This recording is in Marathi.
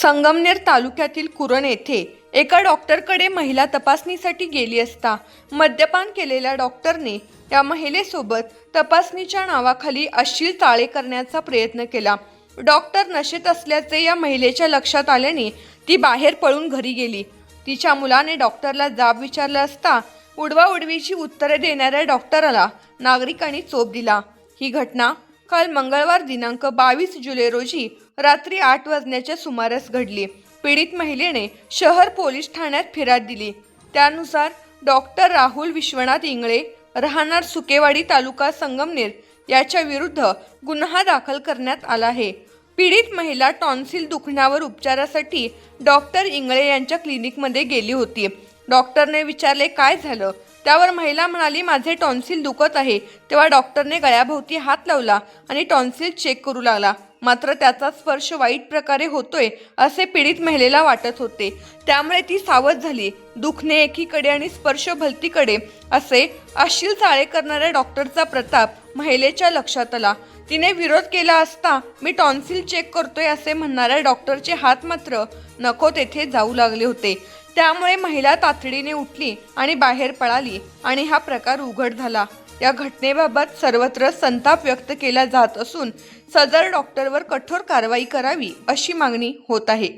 संगमनेर तालुक्यातील कुरण येथे एका डॉक्टरकडे महिला तपासणीसाठी गेली असता मद्यपान केलेल्या डॉक्टरने या महिलेसोबत तपासणीच्या नावाखाली अश्लील चाळे करण्याचा प्रयत्न केला. डॉक्टर नशेत असल्याचे या महिलेच्या लक्षात आल्याने ती बाहेर पळून घरी गेली. तिच्या मुलाने डॉक्टरला जाब विचारला असता उडवाउडवीची उत्तरे देणाऱ्या डॉक्टरला नागरिकांनी चोप दिला. ही घटना काल मंगळवार दिनांक बावीस जुलै रोजी रात्री आठ वाजण्याच्या सुमारास घडली. पीडित महिलेने शहर पोलीस ठाण्यात फिर्याद दिली. त्यानुसार डॉक्टर राहुल विश्वनाथ इंगळे राहणार सुकेवाडी तालुका संगमनेर याच्या विरुद्ध गुन्हा दाखल करण्यात आला आहे. पीडित महिला टॉन्सिल दुखण्यावर उपचारासाठी डॉक्टर इंगळे यांच्या क्लिनिकमध्ये गेली होती. डॉक्टरने विचारले काय झालं? त्यावर महिला म्हणाली माझे टॉन्सिल दुखत आहे. तेव्हा डॉक्टरने गळ्याभोवती हात लावला आणि टॉन्सिल चेक करू लागला. मात्र त्याचा स्पर्श वाईट प्रकारे होतोय असे पीडित महिलेला वाटत होते. त्यामुळे ती सावध झाली. दुखणे एकीकडे आणि स्पर्श भलतीकडे असे अश्लील चाळे करणाऱ्या डॉक्टरचा प्रताप महिलेच्या लक्षात आला तिने विरोध केला असता मी टॉन्सिल चेक करतोय असे म्हणणाऱ्या डॉक्टरचे हात मात्र नको तेथे जाऊ लागले होते. त्यामुळे महिला तातडीने उठली आणि बाहेर पळाली आणि हा प्रकार उघड झाला. या घटनेबाबत सर्वत्र संताप व्यक्त केला जात असून सदर डॉक्टरवर कठोर कारवाई करावी अशी मागणी होत आहे.